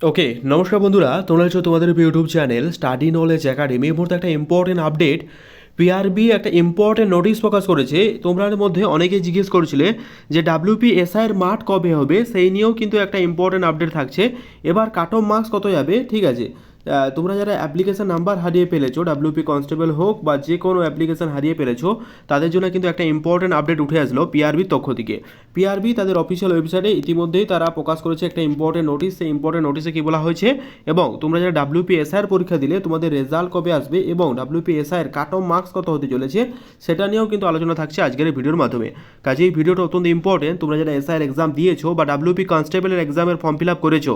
ওকে, নমস্কার বন্ধুরা, তোমরা হচ্ছে তোমাদের YouTube channel study knowledge academy এই মুহূর্তে একটা ইম্পর্টেন্ট আপডেট পিআরবি একটা ইম্পর্টেন্ট নোটিশ প্রকাশ করেছে। তোমরা মধ্যে অনেকে জিজ্ঞেস করেছিলে যে ডাব্লিউপি এসআইয়ের মাঠ কবে হবে? সেই নিয়েও কিন্তু একটা ইম্পর্টেন্ট আপডেট থাকছে। এবার কাট অফ মার্কস কত যাবে? ঠিক আছে। তোমরা যারা অ্যাপ্লিকেশন নাম্বার হারিয়ে ফেলেছো ডাব্লিউপি কনস্টেবল হোক বা যে কোনো অ্যাপ্লিকেশন হারিয়ে ফেলেছো, তাদের জন্য কিন্তু একটা ইম্পর্টেন্ট আপডেট উঠে আসলো পিআরবির তক্ষ থেকে পিআরবি তাদের অফিসিয়াল ওয়েবসাইটে ইতিমধ্যেই তারা প্রকাশ করেছে একটা ইম্পর্টেন্ট নোটিশ সেই ইম্পর্টেন্ট নোটিশে কী বলা হয়েছে? এবং তোমরা যারা ডাব্লিউপি এসআইয়ের পরীক্ষা দিলে, তোমাদের রেজাল্ট কবে আসবে এবং ডাব্লিউপি এসআইয়ের কাট অফ মার্কস কত হতে চলেছে, সেটা নিয়েও কিন্তু আলোচনা থাকছে আজকের এই ভিডিওর মাধ্যমে। কাজে এই ভিডিওটা অত্যন্ত ইম্পর্টেন্ট তোমরা যারা এসআইয়ের এক্সাম দিয়েছ বা ডাব্লিউপি কনস্টেবলের এক্সামের ফর্ম ফিল আপ করেছ,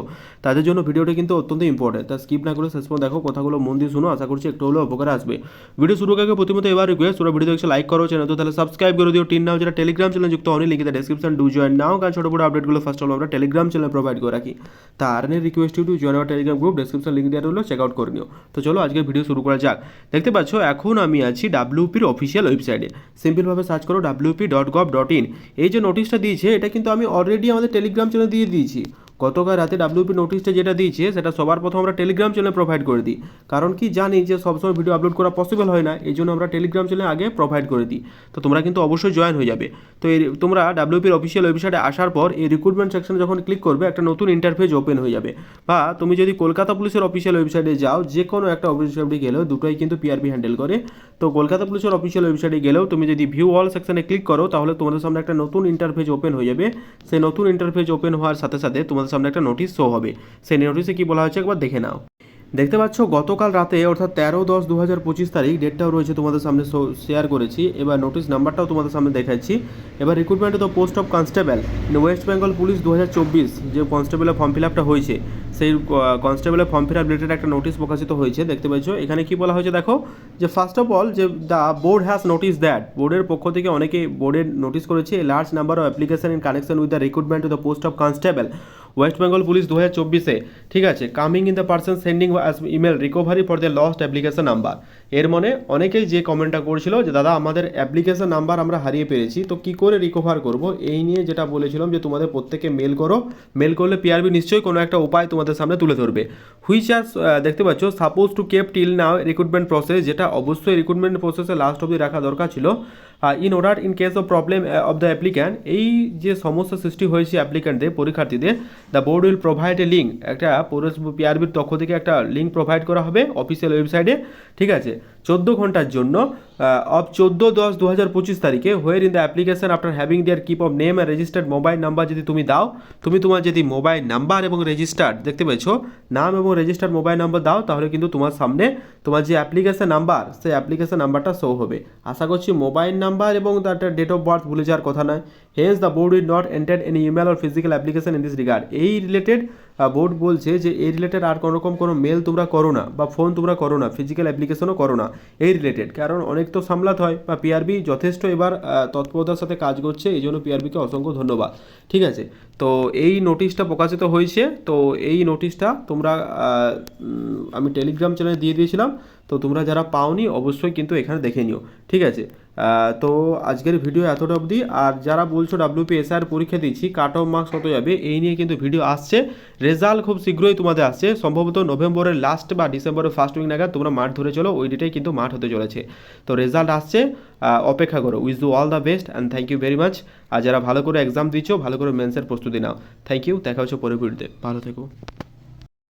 তাদের জন্য ভিডিওটা কিন্তু অত্যন্ত ইম্পর্টেন্ট তা স্কিপ না করে শেষ পর্যন্ত দেখো, কথাগুলো মন দিয়ে শুনো, আশা করছি একটু হলেও উপকার আসবে। ভিডিও শুরু আগে প্রথমত এবার রিকোয়েস্ট তোমরা ভিডিও দেখছ লাইক করো চ্যানেল তো তাহলে সাবস্ক্রাইব করে দিও। টিন নাও যারা টেলিগ্রাম চ্যানেল যুক্ত হয়নি লিখিত ডেসক্রিপশন ডু জয়েন নাও কারণ ছোটো বড় আপডেটগুলো ফার্স্ট অল আমরা টেলিগ্রাম চ্যানেল প্রোভাইড করে রাখি। তা আর্নের request to join our Telegram group description link দেওয়া রইল। চেক আউট করে নিও। তো চলো আজকে ভিডিও শুরু করা যাক। দেখতে পাচ্ছ, এখন আমি আছি ডাব্লিউপির অফিসিয়াল ওয়েবসাইটে সিম্পলভাবে সার্চ করো WP dot gov dot in এই যে নোটিশটা দিয়েছে, এটা কিন্তু আমি অলরেডি আমাদের টেলিগ্রাম চ্যানেল দিয়ে দিয়েছি। গতকাল রাতে ডাব্লিউপি নোটিশটা যেটা দিয়েছে, সেটা সবার প্রথম আমরা টেলিগ্রাম চ্যানেলে প্রোভাইড করে দিই। কারণ কি জানি যে সবসময় ভিডিও আপলোড করা পসিবল হয় না, এই জন্য আমরা টেলিগ্রাম চ্যানেলে আগে প্রোভাইড করে দিই। তো তোমরা কিন্তু অবশ্যই জয়েন হয়ে যাবে। তো এই তোমরা ডাব্লিউপির অফিসিয়াল ওয়েবসাইটে আসার পর এই রিক্রুটমেন্ট সেকশনে যখন ক্লিক করবে, একটা নতুন ইন্টারফেস ওপেন হয়ে যাবে। বা তুমি যদি কলকাতা পুলিশের অফিসিয়াল ওয়েবসাইটে যাও যে কোনো একটা ওয়েবসাইটে গেলেও দুটোই কিন্তু পিআরপি হ্যান্ডেল করে। তো কলকাতা পুলিশের অফিসিয়াল ওয়েবসাইটে গেলেও তুমি যদি ভিউ অল সেকশনে ক্লিক করো, তাহলে তোমাদের সামনে একটা নতুন ইন্টারফেস ওপেন হয়ে যাবে। সেই নতুন ইন্টারফেস ওপেন হওয়ার সাথে সাথে তোমাদের সামনে একটা নোটিশ শো হবে। সেই নোটিশে কি বলা হয়েছে একবার দেখে নাও। দেখতে পাচ্ছ, গতকাল রাতে, অর্থাৎ তেরো দশ দু হাজার পঁচিশ তারিখ ডেটটাও রয়েছে তোমাদের সামনে শেয়ার করেছি। এবার নোটিশ নাম্বারটাও তোমাদের সামনে দেখাচ্ছি। এবার recruitment the post of constable West Bengal police দু হাজার চব্বিশ, যে কনস্টেবলের ফর্ম ফিল আপটা হয়েছে, সেই কনস্টেবলের ফর্ম ফিল আপ রিলেটেড একটা নোটিশ প্রকাশিত হয়েছে। দেখতে পাচ্ছ, এখানে কি বলা হয়েছে দেখো, যে ফার্স্ট অফ অল যে the board has notice that বোর্ডের পক্ষ থেকে অনেকে বোর্ডের নোটিস করেছে large number of application in connection with the recruitment to the post of constable West Bengal police দু হাজার চব্বিশে। ঠিক আছে coming in the person sending email recovery for the lost application number এর মানে অনেকেই যে কমেন্টটা করছিল যে, দাদা, আমাদের অ্যাপ্লিকেশন নাম্বার আমরা হারিয়ে পেরেছি তো কি করে রিকভার করব? এই নিয়ে যেটা বলেছিলাম যে, তোমাদের প্রত্যেকে মেল করো। মেল করলে পিআরবি নিশ্চয়ই কোনো একটা উপায় তোমাদের সামনে তুলে ধরবে। হুইচ আর দেখতে পাচ্ছ suppose to kept till now recruitment process যেটা অবশ্যই রিক্রুটমেন্ট প্রসেসে লাস্ট অবধি রাখা দরকার ছিল। In order in case of problem of the applicant এই যে সমস্যা সৃষ্টি হয়েছে অ্যাপ্লিক্যান্টদের পরীক্ষার্থীদের the board will provide a link একটা পিআরবির পক্ষ থেকে একটা লিঙ্ক প্রোভাইড করা হবে অফিসিয়াল ওয়েবসাইটে ঠিক আছে? চোদ্দ ঘণ্টার জন্য অফ চোদ্দ দশ দু হাজার পঁচিশ তারিখে where in the application after having their keep of name and registered mobile number যদি তুমি দাও, তুমি তোমার যদি মোবাইল নাম্বার এবং রেজিস্টার্ড দেখতে পেয়েছ, নাম এবং রেজিস্টার্ড মোবাইল নাম্বার দাও, তাহলে কিন্তু তোমার সামনে তোমার যে অ্যাপ্লিকেশন নাম্বার সেই অ্যাপ্লিকেশন নাম্বারটা শো হবে। আশা করছি মোবাইল নাম্বার এবং তার ডেট অফ বার্থ ভুলে যাওয়ার কথা নয়। Hence the board will not enter any email or physical application in this regard এই রিলেটেড বোর্ড বলছে যে, এই রিলেটেড আর কোনো রকম কোনো মেল তোমরা করো না বা ফোন তোমরা করো না ফিজিক্যাল অ্যাপ্লিকেশনও করো না, এই রিলেটেড কারণ অনেক তো সামলাতে হয়, বা পিআরবি যথেষ্ট এবার তৎপরতার সাথে কাজ করছে, এই জন্য পিআরবিকে অসংখ্য ধন্যবাদ। ঠিক আছে? তো এই নোটিশটা প্রকাশিত হয়েছে, তো এই নোটিশটা তোমরা আমি টেলিগ্রাম চ্যানেলে দিয়ে দিয়েছিলাম, তো তোমরা যারা পাওনি, অবশ্যই কিন্তু এখানে দেখে নিও। ঠিক আছে? তো আজকের ভিডিও এতটা অবধি। আর যারা বলছো ডাব্লিউপি এসআর পরীক্ষা দিচ্ছি কাট অফ মার্কস কত যাবে, এই নিয়ে কিন্তু ভিডিও আসছে। রেজাল্ট খুব শীঘ্রই তোমাদের আসছে। সম্ভবত নভেম্বরের লাস্ট বা ডিসেম্বরের ফার্স্ট উইক নাগাদ তোমরা মাঠ ধরে চলো, ওই ডেটেই কিন্তু মাঠ হতে চলেছে। তো রেজাল্ট আসছে অপেক্ষা করো। Wish do all the best and thank you very much আর যারা ভালো করে এক্সাম দিচ্ছ, ভালো করে মেন্সের প্রস্তুতি নাও। থ্যাংক ইউ দেখা হচ্ছে পরে ভিডিওতে ভালো থেকো।